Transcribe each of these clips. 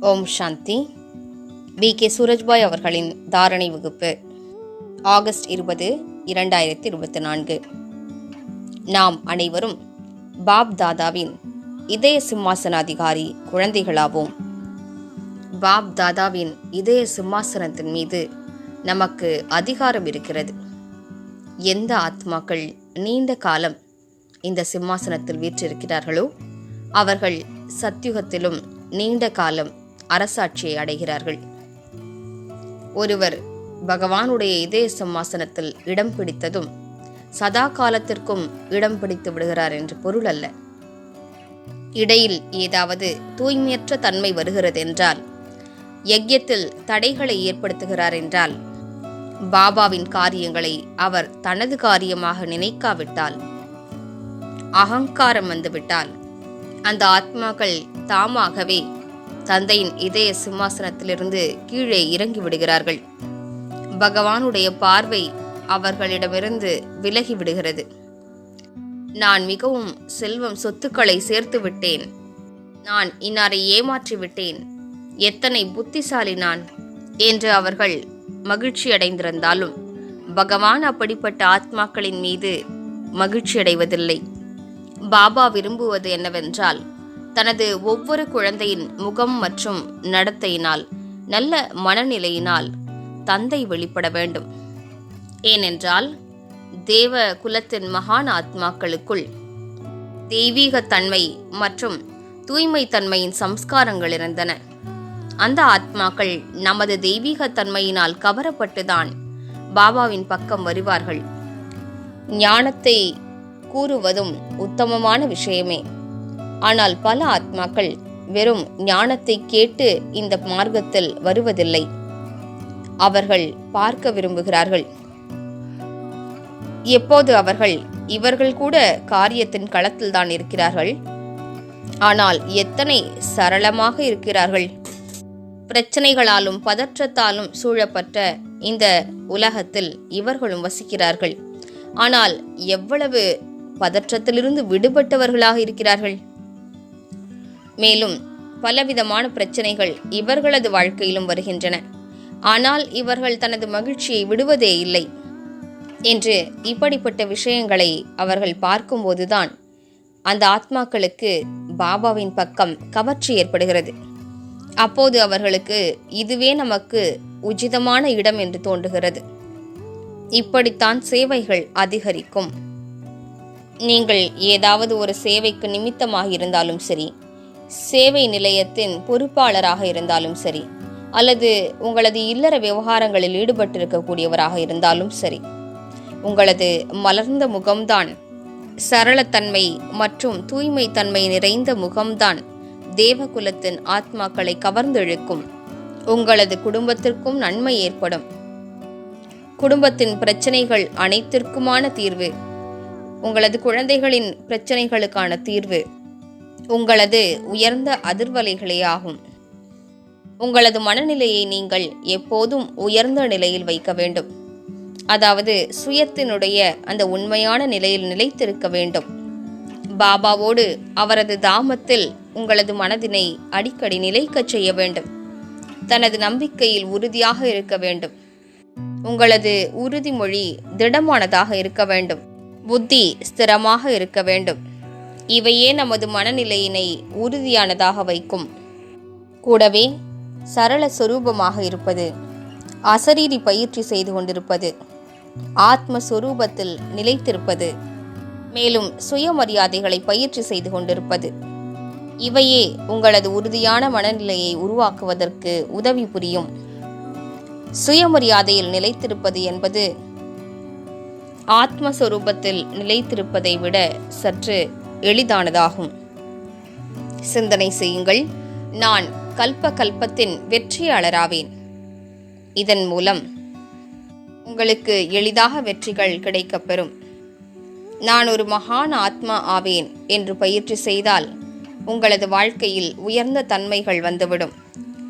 ஓம் சாந்தி. B. K. Surajbhai அவர்களின் தாரணை வகுப்பு ஆகஸ்ட் இருபது இரண்டாயிரத்தி இருபத்தி நான்கு. நாம் அனைவரும் பாப் தாதாவின் இதய சிம்மாசனாதிகாரி குழந்தைகளாவோம். பாப் தாதாவின் இதய சிம்மாசனத்தின் மீது நமக்கு அதிகாரம் இருக்கிறது. எந்த ஆத்மாக்கள் நீண்ட காலம் இந்த சிம்மாசனத்தில் வீற்றிருக்கிறார்களோ அவர்கள் சத்யுகத்திலும் நீண்ட காலம் அரசாட்சியை அடைகிறார்கள். ஒருவர் பகவானுடைய இதய சிம்மாசனத்தில் இடம் பிடித்ததும் சதா காலத்திற்கும் இடம் பிடித்து விடுகிறார் என்று பொருள் அல்ல. இடையில் ஏதாவது தூய்மையற்ற தன்மை வருகிறது என்றால் யஜ்யத்தில் தடைகளை ஏற்படுத்துகிறார் என்றால் பாபாவின் காரியங்களை அவர் தனது காரியமாக நினைக்காவிட்டால் அகங்காரம் வந்துவிட்டால் அந்த ஆத்மாக்கள் தாமாகவே தந்தையின் இதய சிம்மாசனத்திலிருந்து கீழே இறங்கி விடுகிறார்கள். பகவானுடைய பார்வை அவர்களிடமிருந்து விலகி விடுகிறது. நான் மிகவும் செல்வம் சொத்துக்களை சேர்த்து விட்டேன். நான் இன்னாரை ஏமாற்றி விட்டேன். எத்தனை புத்திசாலி நான் என்று அவர்கள் மகிழ்ச்சி அடைந்திருந்தாலும் பகவான் அப்படிப்பட்ட ஆத்மாக்களின் மீது மகிழ்ச்சி அடைவதில்லை. பாபா விரும்புவது என்னவென்றால் தனது ஒவ்வொரு குழந்தையின் முகம் மற்றும் நடத்தையினால் நல்ல மனநிலையினால் தந்தை வெளிப்பட வேண்டும். ஏனென்றால் தேவ குலத்தின் மகான் ஆத்மாக்களுக்குள் தெய்வீக தன்மை மற்றும் தூய்மை தன்மையின் சம்ஸ்காரங்கள் இருந்தன. அந்த ஆத்மாக்கள் நமது தெய்வீக தன்மையினால் கவரப்பட்டுதான் பாபாவின் பக்கம் வருவார்கள். ஞானத்தை கூறுவதும் உத்தமமான விஷயமே. ஆனால் பல ஆத்மாக்கள் வெறும் ஞானத்தை கேட்டு இந்த மார்க்கத்தில் வருவதில்லை. அவர்கள் பார்க்க விரும்புகிறார்கள். எப்போது அவர்கள் இவர்கள் கூட காரியத்தின் களத்தில்தான் இருக்கிறார்கள்? ஆனால் எத்தனை சரளமாக இருக்கிறார்கள்? பிரச்சனைகளாலும் பதற்றத்தாலும் சூழப்பட்ட இந்த உலகத்தில் இவர்களும் வசிக்கிறார்கள். ஆனால் எவ்வளவு பதற்றத்திலிருந்து விடுபட்டவர்களாக இருக்கிறார்கள்? மேலும் பலவிதமான பிரச்சனைகள் இவர்களது வாழ்க்கையிலும் வருகின்றன. ஆனால் இவர்கள் தனது மகிழ்ச்சியை விடுவதே இல்லை என்று இப்படிப்பட்ட விஷயங்களை அவர்கள் பார்க்கும்போதுதான் அந்த ஆத்மாக்களுக்கு பாபாவின் பக்கம் கவர்ச்சி ஏற்படுகிறது. அப்போது அவர்களுக்கு இதுவே நமக்கு உச்சிதமான இடம் என்று தோன்றுகிறது. இப்படித்தான் சேவைகள் அதிகரிக்கும். நீங்கள் ஏதாவது ஒரு சேவைக்கு நிமித்தமாக இருந்தாலும் சரி சேவை நிலையத்தின் பொறுப்பாளராக இருந்தாலும் சரி அல்லது உங்களது இல்லற விவகாரங்களில் ஈடுபட்டிருக்கக்கூடியவராக இருந்தாலும் சரி உங்களது மலர்ந்த முகம்தான் சரளத்தன்மை மற்றும் தூய்மை தன்மை நிறைந்த முகம்தான் தேவகுலத்தின் ஆத்மாக்களை கவர்ந்தெழுக்கும். உங்களது குடும்பத்திற்கும் நன்மை ஏற்படும். குடும்பத்தின் பிரச்சனைகள் அனைத்திற்குமான தீர்வு. உங்களது குழந்தைகளின் பிரச்சனைகளுக்கான தீர்வு. உங்களது உயர்ந்த அதிர்வலைகளே ஆகும் உங்களது மனநிலையை நீங்கள் எப்போதும் உயர்ந்த நிலையில் வைக்க வேண்டும். அதாவது சுயத்தினுடைய அந்த உண்மையான நிலையில் நிலைத்திருக்க வேண்டும். பாபாவோடு அவரது தாமத்தில் உங்களது மனதினை அடிக்கடி நிலைக்கச் செய்ய வேண்டும். தனது நம்பிக்கையில் உறுதியாக இருக்க வேண்டும். உங்களது உறுதிமொழி திடமானதாக இருக்க வேண்டும். புத்தி ஸ்திரமாக இருக்க வேண்டும். இவையே நமது மனநிலையினை உறுதியானதாக வைக்கும். கூடவே சரள சொரூபமாக இருப்பது அசரீரி பயிற்சி செய்து கொண்டிருப்பது ஆத்மஸ்வரூபத்தில் நிலைத்திருப்பது மேலும் சுயமரியாதைகளை பயிற்சி செய்து கொண்டிருப்பது. இவையே உங்களது உறுதியான மனநிலையை உருவாக்குவதற்கு உதவி புரியும். சுயமரியாதையில் நிலைத்திருப்பது என்பது ஆத்மஸ்வரூபத்தில் நிலைத்திருப்பதை விட சற்று எளிதானதாகும். சிந்தனை செய்யுங்கள் நான் கல்ப கல்பத்தின் வெற்றியாளராவேன். இதன் மூலம் உங்களுக்கு எளிதாக வெற்றிகள் கிடைக்கப்பெறும். நான் ஒரு மகான் ஆத்மா ஆவேன் என்று பயிற்சி செய்தால் உங்களது வாழ்க்கையில் உயர்ந்த தன்மைகள் வந்துவிடும்.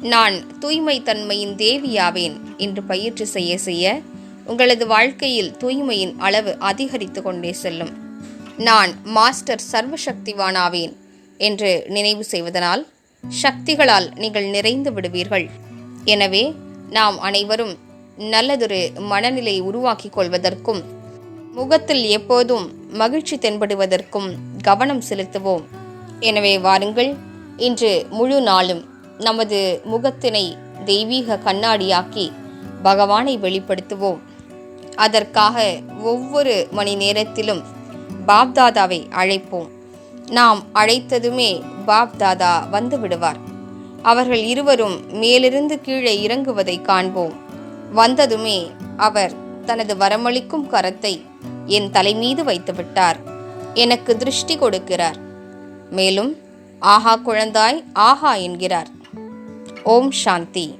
நான் தூய்மை தன்மையின் தேவியாவேன் என்று பயிற்சி செய்ய செய்ய உங்களது வாழ்க்கையில் தூய்மையின் அளவு அதிகரித்து கொண்டே செல்லும். நான் மாஸ்டர் சர்வசக்திவானாவேன் என்று நினைவு செய்வதனால் சக்திகளால் நீங்கள் நிறைந்து விடுவீர்கள். எனவே நாம் அனைவரும் நல்லதொரு மனநிலை உருவாக்கிக் கொள்வதற்கும் முகத்தில் எப்போதும் மகிழ்ச்சி தென்படுவதற்கும் கவனம் செலுத்துவோம். எனவே வாருங்கள் இன்று முழு நாளும் நமது முகத்தினை தெய்வீக கண்ணாடியாக்கி பகவானை வெளிப்படுத்துவோம். அதற்காக ஒவ்வொரு மணி நேரத்திலும் பாப்தாதாவை அழைப்போம். நாம் அழைத்ததுமே பாப்தாதா வந்து விடுவார். அவர்கள் இருவரும் மேலிருந்து கீழே இறங்குவதை காண்போம். வந்ததுமே அவர் தனது வரமளிக்கும் கரத்தை என் தலைமீது வைத்துவிட்டார். எனக்கு திருஷ்டி கொடுக்கிறார். மேலும் ஆஹா குழந்தாய் ஆஹா என்கிறார். ஓம் சாந்தி.